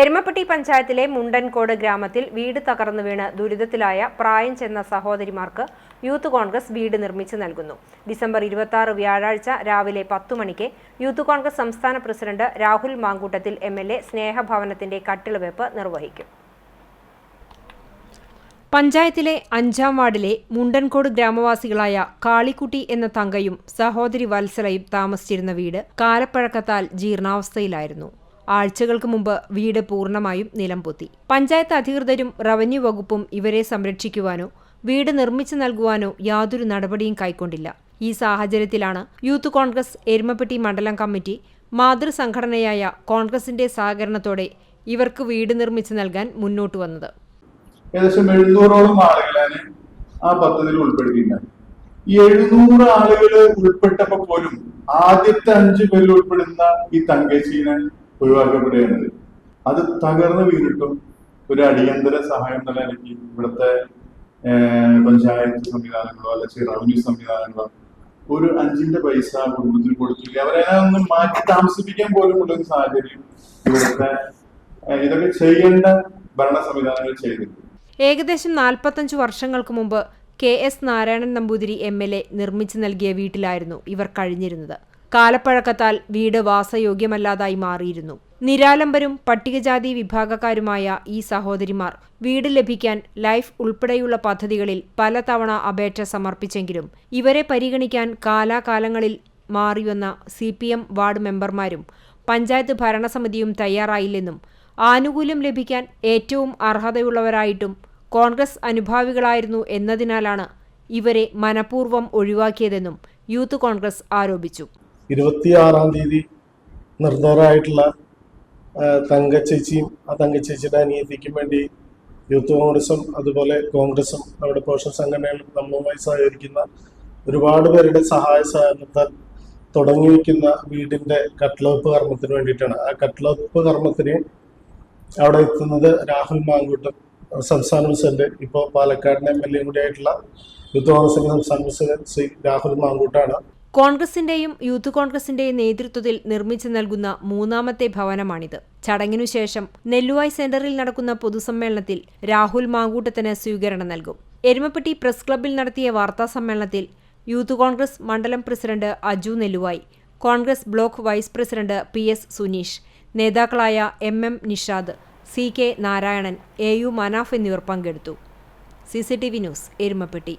എരുമപ്പെട്ടി പഞ്ചായത്തിലെ മുണ്ടൻകോട് ഗ്രാമത്തിൽ വീട് തകർന്നു വീണ് ദുരിതത്തിലായ പ്രായം ചെന്ന സഹോദരിമാർക്ക് യൂത്ത് കോൺഗ്രസ് വീട് നിർമ്മിച്ചു നൽകുന്നു. ഡിസംബർ ഇരുപത്തി ആറ് വ്യാഴാഴ്ച രാവിലെ പത്തു മണിക്ക് യൂത്ത് കോൺഗ്രസ് സംസ്ഥാന president Rahul Mankoottathil M L A സ്നേഹഭവനത്തിന്റെ കട്ടിളവെപ്പ് നിർവഹിക്കും. പഞ്ചായത്തിലെ അഞ്ചാം വാർഡിലെ മുണ്ടൻകോട് ഗ്രാമവാസികളായ കാളിക്കുട്ടി എന്ന തങ്കയും സഹോദരി വത്സലയും താമസിച്ചിരുന്ന വീട് കാലപ്പഴക്കത്താൽ ജീർണാവസ്ഥയിലായിരുന്നു. ആഴ്ചകൾക്ക് മുമ്പ് വീട് പൂർണമായും നിലംപൊത്തി. പഞ്ചായത്ത് അധികൃതരും റവന്യൂ വകുപ്പും ഇവരെ സംരക്ഷിക്കുവാനോ വീട് നിർമ്മിച്ചു നൽകുവാനോ യാതൊരു നടപടിയും കൈക്കൊണ്ടില്ല. ഈ സാഹചര്യത്തിലാണ് യൂത്ത് കോൺഗ്രസ് എരുമപ്പെട്ടി മണ്ഡലം കമ്മിറ്റി മാതൃസംഘടനയായ കോൺഗ്രസിന്റെ സഹകരണത്തോടെ ഇവർക്ക് വീട് നിർമ്മിച്ചു നൽകാൻ മുന്നോട്ട് വന്നത്. ഏകദേശം എഴുന്നൂറോളം ആളുകളാണ് ആ പദ്ധതിയിൽ ഉൾപ്പെടുത്തിയിട്ടുണ്ടായത് ഈ എഴുന്നൂറ് ആളുകൾ ഉൾപ്പെട്ടപ്പോ പോലും ആദ്യത്തെ അഞ്ചു പേരിൽ ഉൾപ്പെടുന്ന ഈ തങ്കേശീനെ ഒഴിവാക്കപ്പെടുകയാണ് അത് തകർന്നു വീണിട്ടും ഒരു അടിയന്തര സഹായം എന്നുള്ള അല്ലെങ്കിൽ ഇവിടുത്തെ പഞ്ചായത്ത് സംവിധാനങ്ങളോ അല്ലെങ്കിൽ റവന്യൂ സംവിധാനങ്ങളോ ഒരു അഞ്ചിന്റെ പൈസ കുടുംബത്തിന് കൊടുത്തില്ല അവരെ ഒന്നും മാറ്റി താമസിപ്പിക്കാൻ പോലും ഉള്ള ഒരു സാഹചര്യം ഇവിടുത്തെ ഇതൊക്കെ ചെയ്യേണ്ട ഭരണ സംവിധാനങ്ങൾ ചെയ്തിട്ടുണ്ട്. ഏകദേശം നാൽപ്പത്തഞ്ചു വർഷങ്ങൾക്ക് മുമ്പ് K S Narayanan Namboothiri M L A നിർമ്മിച്ചു നൽകിയ വീട്ടിലായിരുന്നു ഇവർ കഴിഞ്ഞിരുന്നത്. കാലപ്പഴക്കത്താൽ വീട് വാസയോഗ്യമല്ലാതായി മാറിയിരുന്നു. നിരാലംബരും പട്ടികജാതി വിഭാഗക്കാരുമായ ഈ സഹോദരിമാർ വീട് ലഭിക്കാൻ ലൈഫ് ഉൾപ്പെടെയുള്ള പദ്ധതികളിൽ പലതവണ അപേക്ഷ സമർപ്പിച്ചെങ്കിലും ഇവരെ പരിഗണിക്കാൻ കാലാകാലങ്ങളിൽ മാറിവന്ന സി പി എം വാർഡ് മെമ്പർമാരും പഞ്ചായത്ത് ഭരണസമിതിയും തയ്യാറായില്ലെന്നും ആനുകൂല്യം ലഭിക്കാൻ ഏറ്റവും അർഹതയുള്ളവരായിട്ടും കോൺഗ്രസ് അനുഭാവികളായിരുന്നു എന്നതിനാലാണ് ഇവരെ മനഃപൂർവം ഒഴിവാക്കിയതെന്നും യൂത്ത് കോൺഗ്രസ് ആരോപിച്ചു. ഇരുപത്തിയാറാം തീയതി നിർദ്ധരായിട്ടുള്ള തങ്കച്ചേച്ചിയും ആ തങ്കച്ചേച്ചിയുടെ അനിയത്തിക്കും വേണ്ടി യൂത്ത് കോൺഗ്രസും അതുപോലെ കോൺഗ്രസും നമ്മുടെ പോഷക സംഘടനകളും നമ്മളുമായി സഹകരിക്കുന്ന ഒരുപാട് പേരുടെ സഹായ സഹകരണത്താൽ തുടങ്ങി വയ്ക്കുന്ന വീടിന്റെ കട്ട്ലോപ്പ് കർമ്മത്തിന് വേണ്ടിയിട്ടാണ്. ആ കട്ട്ലോപ്പ് കർമ്മത്തിന് അവിടെ എത്തുന്നത് രാഹുൽ മാങ്കൂട്ടം സംസ്ഥാന പ്രസിഡന്റ്. ഇപ്പോൾ പാലക്കാടിന്റെ എം എൽ എ കൂടി ആയിട്ടുള്ള യൂത്ത് കോൺഗ്രസിന്റെ സംസ്ഥാന പ്രസിഡന്റ് ശ്രീ രാഹുൽ മാങ്കൂട്ടാണ്. കോൺഗ്രസിന്റെയും യൂത്ത് കോൺഗ്രസിന്റെയും നേതൃത്വത്തിൽ നിർമ്മിച്ചു നൽകുന്ന മൂന്നാമത്തെ ഭവനമാണിത്. ചടങ്ങിനുശേഷം നെല്ലുവായ് സെന്ററിൽ നടക്കുന്ന പൊതുസമ്മേളനത്തിൽ രാഹുൽ മാങ്കൂട്ടത്തിന് സ്വീകരണം നൽകും. എരുമപ്പെട്ടി പ്രസ് ക്ലബ്ബിൽ നടത്തിയ വാർത്താ സമ്മേളനത്തിൽ യൂത്ത് കോൺഗ്രസ് മണ്ഡലം president Aju Nelluvai Congress block vice president P S Suneesh നേതാക്കളായ M M Nishad C K Narayanan A U Manaf എന്നിവർ പങ്കെടുത്തു. C C T V news Erumapetty.